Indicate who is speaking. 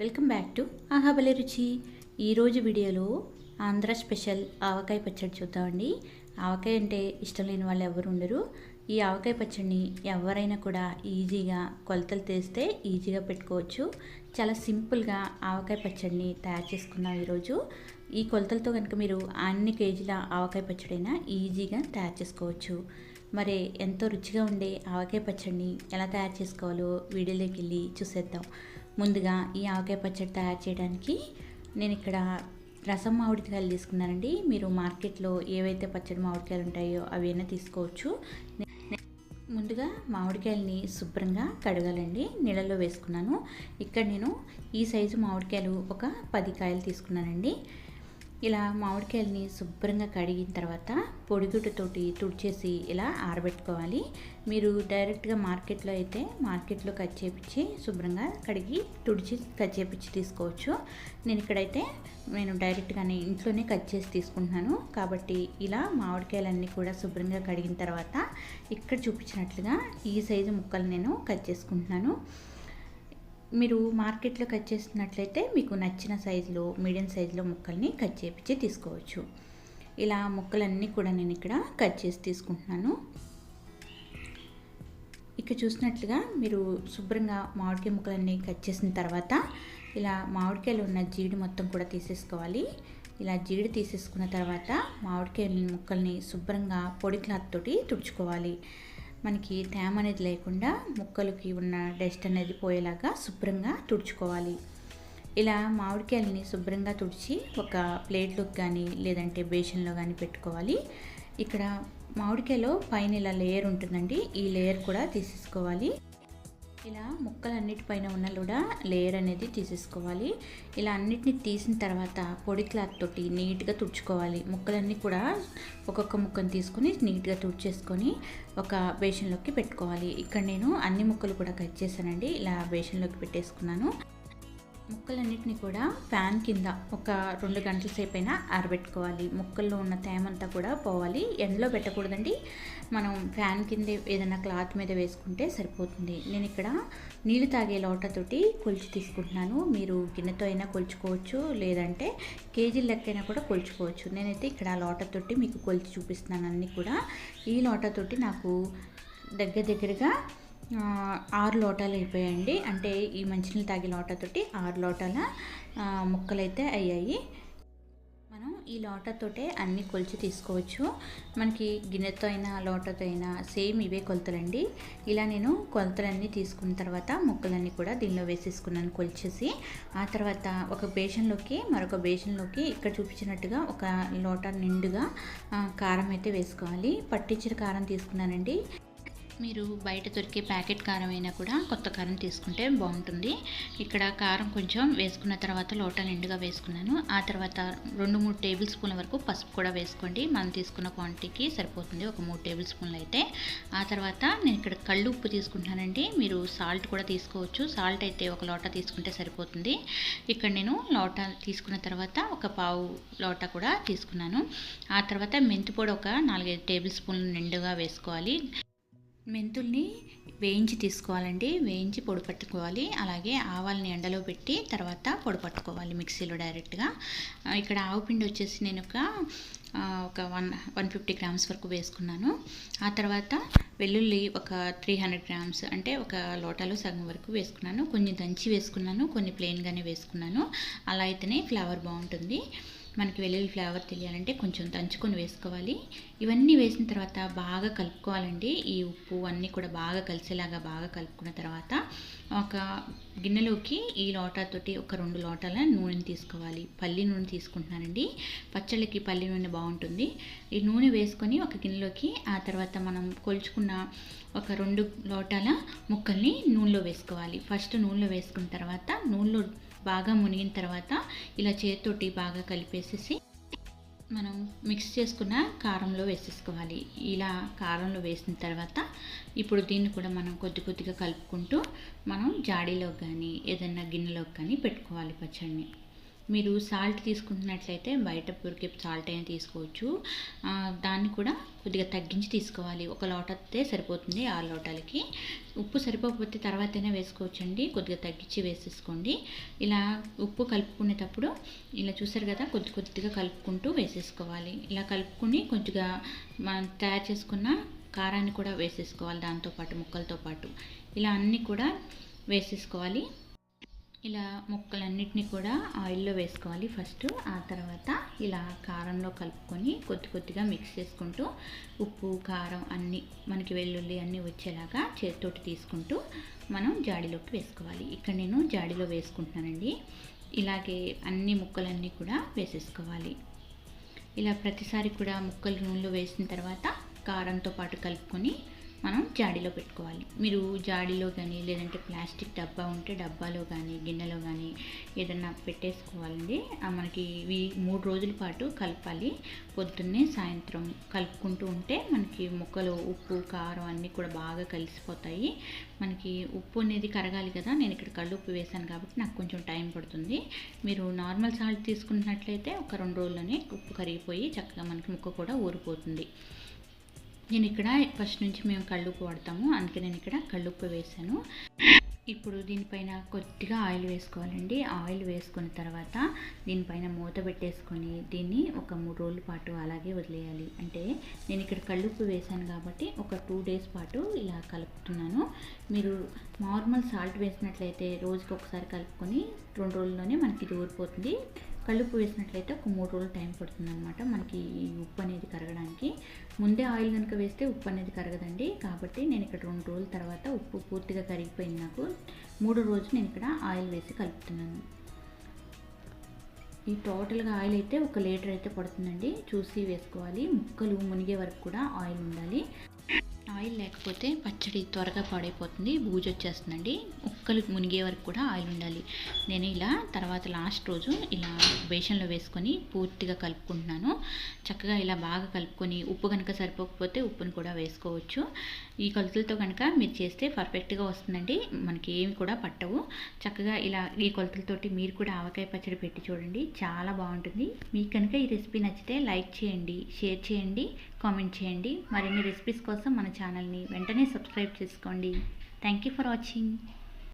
Speaker 1: Welcome back to ఆహాబలి రుచి. ఈరోజు వీడియోలో ఆంధ్ర స్పెషల్ ఆవకాయ పచ్చడి చూద్దామండి. ఆవకాయ అంటే ఇష్టం లేని వాళ్ళు ఎవరు ఉండరు. ఈ ఆవకాయ పచ్చడిని ఎవరైనా కూడా ఈజీగా కొలతలు తీస్తే ఈజీగా పెట్టుకోవచ్చు. చాలా సింపుల్గా ఆవకాయ పచ్చడిని తయారు చేసుకున్నాం ఈరోజు. ఈ కొలతలతో కనుక మీరు అన్ని కేజీల ఆవకాయ పచ్చడైనా ఈజీగా తయారు చేసుకోవచ్చు. మరి ఎంతో రుచిగా ఉండే ఆవకాయ పచ్చడిని ఎలా తయారు చేసుకోవాలో వీడియోలోకి వెళ్ళి చూసేద్దాం. ముందుగా ఈ ఆవకాయ పచ్చడి తయారు చేయడానికి నేను ఇక్కడ రసం మామిడికాయలు తీసుకున్నానండి. మీరు మార్కెట్లో ఏవైతే పచ్చడి మామిడికాయలు ఉంటాయో అవైనా తీసుకోవచ్చు. ముందుగా మామిడికాయలని శుభ్రంగా కడగాలండి. నీళ్ళలో వేసుకున్నాను. ఇక్కడ నేను ఈ సైజు మామిడికాయలు ఒక పది కాయలు తీసుకున్నానండి. ఇలా మామిడికాయలని శుభ్రంగా కడిగిన తర్వాత పొడిగుడ్డతోటి తుడిచేసి ఇలా ఆరబెట్టుకోవాలి. మీరు డైరెక్ట్గా మార్కెట్లో అయితే మార్కెట్లో కట్ చేపించి శుభ్రంగా కడిగి తుడిచి కట్ చేపించి తీసుకోవచ్చు. నేను ఇక్కడైతే నేను డైరెక్ట్గానే ఇంట్లోనే కట్ చేసి తీసుకుంటున్నాను. కాబట్టి ఇలా మామిడికాయలన్నీ కూడా శుభ్రంగా కడిగిన తర్వాత ఇక్కడ చూపించినట్లుగా ఈ సైజు ముక్కలు నేను కట్ చేసుకుంటున్నాను. మీరు మార్కెట్లో కట్ చేస్తున్నట్లయితే మీకు నచ్చిన సైజులో మీడియం సైజులో ముక్కల్ని కట్ చేపించి తీసుకోవచ్చు. ఇలా ముక్కలన్నీ కూడా నేను ఇక్కడ కట్ చేసి తీసుకుంటున్నాను. ఇక్కడ చూసినట్లుగా మీరు శుభ్రంగా మామిడికాయ ముక్కలన్నీ కట్ చేసిన తర్వాత ఇలా మామిడికాయలు ఉన్న జీడి మొత్తం కూడా తీసేసుకోవాలి. ఇలా జీడి తీసేసుకున్న తర్వాత మామిడికాయ ముక్కల్ని శుభ్రంగా పొడి క్లాత్ తోటి తుడుచుకోవాలి. మనకి తేమ అనేది లేకుండా ముక్కలకి ఉన్న డస్ట్ అనేది పోయేలాగా శుభ్రంగా తుడుచుకోవాలి. ఇలా మామిడికాయలని శుభ్రంగా తుడిచి ఒక ప్లేట్లోకి కానీ లేదంటే బేషన్లో కానీ పెట్టుకోవాలి. ఇక్కడ మామిడికాయలో పైన ఇలా లేయర్ ఉంటుందండి. ఈ లేయర్ కూడా తీసేసుకోవాలి. ఇలా ముక్కలన్నిటిపైన ఉన్న కూడా లేయర్ అనేది తీసేసుకోవాలి. ఇలా అన్నిటిని తీసిన తర్వాత పొడి క్లాత్ తోటి నీట్గా తుడుచుకోవాలి. ముక్కలన్నీ కూడా ఒక్కొక్క ముక్కను తీసుకొని నీట్గా తుడిచేసుకొని ఒక బేషన్లోకి పెట్టుకోవాలి. ఇక్కడ నేను అన్ని ముక్కలు కూడా కట్ చేశానండి. ఇలా బేషన్లోకి పెట్టేసుకున్నాను. ముక్కలన్నిటిని కూడా ఫ్యాన్ కింద ఒక రెండు గంటల సేపు అయినా ఆరబెట్టుకోవాలి. ముక్కల్లో ఉన్న తేమంతా కూడా పోవాలి. ఎండలో పెట్టకూడదండి. మనం ఫ్యాన్ కింద ఏదైనా క్లాత్ మీద వేసుకుంటే సరిపోతుంది. నేను ఇక్కడ నీళ్ళు తాగే లోటతోటి కొలిచి తీసుకుంటున్నాను. మీరు గిన్నెతో అయినా కొలుచుకోవచ్చు లేదంటే కేజీ లెక్కైనా కూడా కొలుచుకోవచ్చు. నేనైతే ఇక్కడ లోటతోటి మీకు కొలిచి చూపిస్తున్నాను అన్నీ కూడా. ఈ లోటతోటి నాకు దగ్గర దగ్గరగా ఆరు లోటాలు అయిపోయాయండి. అంటే ఈ మంచినీళ్ళు తాగే లోటాతోటి ఆరు లోటాల ముక్కలైతే అయ్యాయి. మనం ఈ లోటాతోటే అన్ని కొలిచి తీసుకోవచ్చు. మనకి గిన్నెతో అయినా లోటతో అయినా సేమ్ ఇవే కొలతలండి. ఇలా నేను కొలతలన్నీ తీసుకున్న తర్వాత ముక్కలన్నీ కూడా దీనిలో వేసేసుకున్నాను కొలిచేసి. ఆ తర్వాత ఒక బేషన్లోకి మరొక బేషన్లోకి ఇక్కడ చూపించినట్టుగా ఒక లోటా నిండుగా కారం అయితే వేసుకోవాలి. పట్టించిన కారం తీసుకున్నానండి. మీరు బయట దొరికే ప్యాకెట్ కారం అయినా కూడా కొత్త కారం తీసుకుంటే బాగుంటుంది. ఇక్కడ కారం కొంచెం వేసుకున్న తర్వాత లోట నిండుగా వేసుకున్నాను. ఆ తర్వాత రెండు మూడు టేబుల్ స్పూన్ల వరకు పసుపు కూడా వేసుకోండి. మనం తీసుకున్న క్వాంటిటీకి సరిపోతుంది. ఒక మూడు టేబుల్ స్పూన్లు అయితే. ఆ తర్వాత నేను ఇక్కడ కళ్ళు ఉప్పు తీసుకుంటున్నానండి. మీరు సాల్ట్ కూడా తీసుకోవచ్చు. సాల్ట్ అయితే ఒక లోట తీసుకుంటే సరిపోతుంది. ఇక్కడ నేను లోట తీసుకున్న తర్వాత ఒక పావు లోట కూడా తీసుకున్నాను. ఆ తర్వాత మెంతి పొడి ఒక నాలుగైదు టేబుల్ స్పూన్లు నిండుగా వేసుకోవాలి. మెంతుల్ని వేయించి తీసుకోవాలండి. వేయించి పొడి పట్టుకోవాలి. అలాగే ఆవాలని ఎండలో పెట్టి తర్వాత పొడి పట్టుకోవాలి మిక్సీలో డైరెక్ట్గా. ఇక్కడ ఆవు పిండి వచ్చేసి నేను ఒక ఒక వన్ వన్ ఫిఫ్టీ గ్రామ్స్ వరకు వేసుకున్నాను. ఆ తర్వాత వెల్లుల్లి ఒక త్రీ హండ్రెడ్ గ్రామ్స్ అంటే ఒక లోటాలో సగం వరకు వేసుకున్నాను. కొన్ని దంచి వేసుకున్నాను కొన్ని ప్లెయిన్గానే వేసుకున్నాను. అలా అయితేనే ఫ్లేవర్ బాగుంటుంది. మనకి వెల్లుల్లి ఫ్లేవర్ తెలియాలంటే కొంచెం దంచుకొని వేసుకోవాలి. ఇవన్నీ వేసిన తర్వాత బాగా కలుపుకోవాలండి. ఈ ఉప్పు అన్నీ కూడా బాగా కలిసేలాగా బాగా కలుపుకున్న తర్వాత ఒక గిన్నెలోకి ఈ లోటాతోటి ఒక రెండు లోటాల నూనెని తీసుకోవాలి. పల్లి నూనె తీసుకుంటున్నానండి. పచ్చళ్ళకి పల్లి నూనె బాగుంటుంది. ఈ నూనె వేసుకొని ఒక గిన్నెలోకి ఆ తర్వాత మనం కొలుచుకున్న ఒక రెండు లోటాల ముక్కల్ని నూనెలో వేసుకోవాలి. ఫస్ట్ నూనెలో వేసుకున్న తర్వాత నూనెలో బాగా మునిగిన తర్వాత ఇలా చేతితోటి బాగా కలిపేసేసి మనం మిక్స్ చేసుకున్న కారంలో వేసేసుకోవాలి. ఇలా కారంలో వేసిన తర్వాత ఇప్పుడు దీన్ని కూడా మనం కొద్ది కొద్దిగా కలుపుకుంటూ మనం జాడీలోకి కానీ ఏదైనా గిన్నెలోకి కానీ పెట్టుకోవాలి పచ్చడిని. మీరు సాల్ట్ తీసుకుంటున్నట్లయితే బయట పురికే సాల్ట్ అయినా తీసుకోవచ్చు. దాన్ని కూడా కొద్దిగా తగ్గించి తీసుకోవాలి. ఒక లోటతే సరిపోతుంది ఆరు లోటాలకి. ఉప్పు సరిపోకపోతే తర్వాతైనా వేసుకోవచ్చండి. కొద్దిగా తగ్గించి వేసేసుకోండి. ఇలా ఉప్పు కలుపుకునేటప్పుడు ఇలా చూసారు కదా కొద్ది కొద్దిగా కలుపుకుంటూ వేసేసుకోవాలి. ఇలా కలుపుకుని కొద్దిగా మనం తయారు చేసుకున్న కారాన్ని కూడా వేసేసుకోవాలి. దాంతోపాటు ముక్కలతో పాటు. ఇలా అన్నీ కూడా వేసేసుకోవాలి. ఇలా ముక్కలన్నిటిని కూడా ఆయిల్లో వేసుకోవాలి ఫస్ట్. ఆ తర్వాత ఇలా కారంలో కలుపుకొని కొద్ది కొద్దిగా మిక్స్ చేసుకుంటూ ఉప్పు కారం అన్నీ మనకి వెల్లుల్లి అన్నీ వచ్చేలాగా చేతితోటి తీసుకుంటూ మనం జాడీలోకి వేసుకోవాలి. ఇక్కడ నేను జాడీలో వేసుకుంటున్నానండి. ఇలాగే అన్ని ముక్కలన్నీ కూడా వేసేసుకోవాలి. ఇలా ప్రతిసారి కూడా ముక్కలు నూనెలో వేసిన తర్వాత కారంతో పాటు కలుపుకొని మనం జాడీలో పెట్టుకోవాలి. మీరు జాడీలో కానీ లేదంటే ప్లాస్టిక్ డబ్బా ఉంటే డబ్బాలో కానీ గిన్నెలో కానీ ఏదన్నా పెట్టేసుకోవాలండి. మనకి ఇవి మూడు రోజుల పాటు కలపాలి. పొద్దున్నే సాయంత్రం కలుపుకుంటూ ఉంటే మనకి ముక్కలు ఉప్పు కారం అన్నీ కూడా బాగా కలిసిపోతాయి. మనకి ఉప్పు అనేది కరగాలి కదా. నేను ఇక్కడ కళ్ళుప్పు ఉప్పు వేసాను కాబట్టి నాకు కొంచెం టైం పడుతుంది. మీరు నార్మల్ సాల్ట్ తీసుకున్నట్లయితే ఒక రెండు రోజుల్లోనే ఉప్పు కరిగిపోయి చక్కగా మనకి ముక్క కూడా ఊరిపోతుంది. నేను ఇక్కడ ఫస్ట్ నుంచి మేము కళ్ళుప్పు వాడతాము అందుకే నేను ఇక్కడ కళ్ళుప్పు వేసాను. ఇప్పుడు దీనిపైన కొద్దిగా ఆయిల్ వేసుకోవాలండి. ఆయిల్ వేసుకున్న తర్వాత దీనిపైన మూత పెట్టేసుకొని దీన్ని ఒక మూడు రోజుల పాటు అలాగే వదిలేయాలి. అంటే నేను ఇక్కడ కళ్ళుప్పు వేసాను కాబట్టి ఒక టూ డేస్ పాటు ఇలా కలుపుతున్నాను. మీరు నార్మల్ సాల్ట్ వేసినట్లయితే రోజుకి ఒకసారి కలుపుకొని రెండు రోజుల్లోనే మనకి ఇది ఊరిపోతుంది. కళ్ళుప్పు వేసినట్లయితే ఒక మూడు రోజులు టైం పడుతుంది అనమాట మనకి ఉప్పు అనేది కరగడానికి. ముందే ఆయిల్ కనుక వేస్తే ఉప్పు అనేది కరగదండి. కాబట్టి నేను ఇక్కడ రెండు రోజుల తర్వాత ఉప్పు పూర్తిగా కరిగిపోయింది నాకు. మూడు రోజు నేను ఇక్కడ ఆయిల్ వేసి కలుపుతున్నాను. ఈ టోటల్గా ఆయిల్ అయితే ఒక లీటర్ అయితే పడుతుందండి. చూసి వేసుకోవాలి. ముక్కలు మునిగే వరకు కూడా ఆయిల్ ఉండాలి. ఆయిల్ లేకపోతే పచ్చడి త్వరగా పాడైపోతుంది. బూజు వచ్చేస్తుందండి. ముక్కలు మునిగే వరకు కూడా ఆయిల్ ఉండాలి. నేను ఇలా తర్వాత లాస్ట్ రోజు ఇలా బేషన్లో వేసుకొని పూర్తిగా కలుపుకుంటున్నాను. చక్కగా ఇలా బాగా కలుపుకొని ఉప్పు కనుక సరిపోకపోతే ఉప్పుని కూడా వేసుకోవచ్చు. ఈ కొలతలతో కనుక మీరు చేస్తే పర్ఫెక్ట్గా వస్తుందండి. మనకి ఏమి కూడా పట్టవు. చక్కగా ఇలా ఈ కొలతలతోటి మీరు కూడా ఆవకాయ పచ్చడి పెట్టి చూడండి. చాలా బాగుంటుంది. మీకు కనుక ఈ రెసిపీ నచ్చితే లైక్ చేయండి షేర్ చేయండి కామెంట్ చేయండి. మరిన్ని రెసిపీస్ కోసం మన ఛానల్ని వెంటనే సబ్స్క్రైబ్ చేసుకోండి. Thank you for watching.